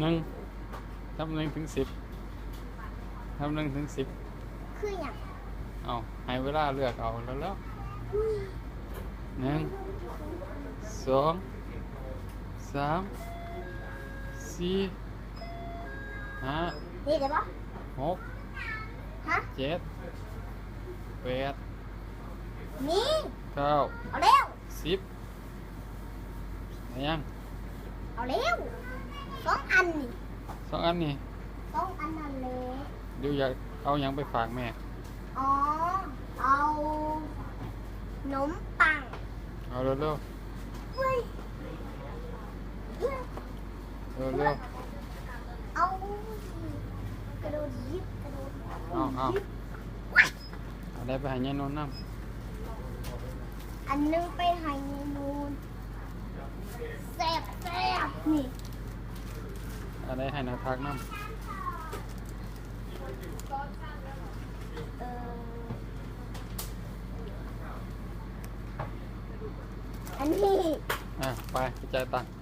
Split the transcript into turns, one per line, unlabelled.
หนึ่งทำหนึ่งถึงสิบทำหนึ่งถึงสิบ
คืออย่าง
เอาให้เวลาเลือกเอาแล้วแล้วหนึ่งสองสามสี่ห้า
นี่เดี๋ยวปะ
หก
ฮะ
เจ็ดแปด
นี่
เก้า
เอาเร็ว
สิบเอายัง
เอาเร็ว สองอันนี่
สองอันนี่
สองอันนั่นเลย
เดี๋ยวอยากเอาหยังไปฝากแม่
อ๋อ เอาขนมปัง
เอาเร็วเร็ว
เฮ้ย
เร็วเร็ว
เอากระโดดยิบกระโดด
เอาเอาเอาได้ไปใหายายนนท์น้
อันหนึงไปให้นูนแซ่บแซ่บนี่ำ
เอาได้ให้นาทักน้
เอออันนี้ำ
อะ ไปไปจ่ายตังค์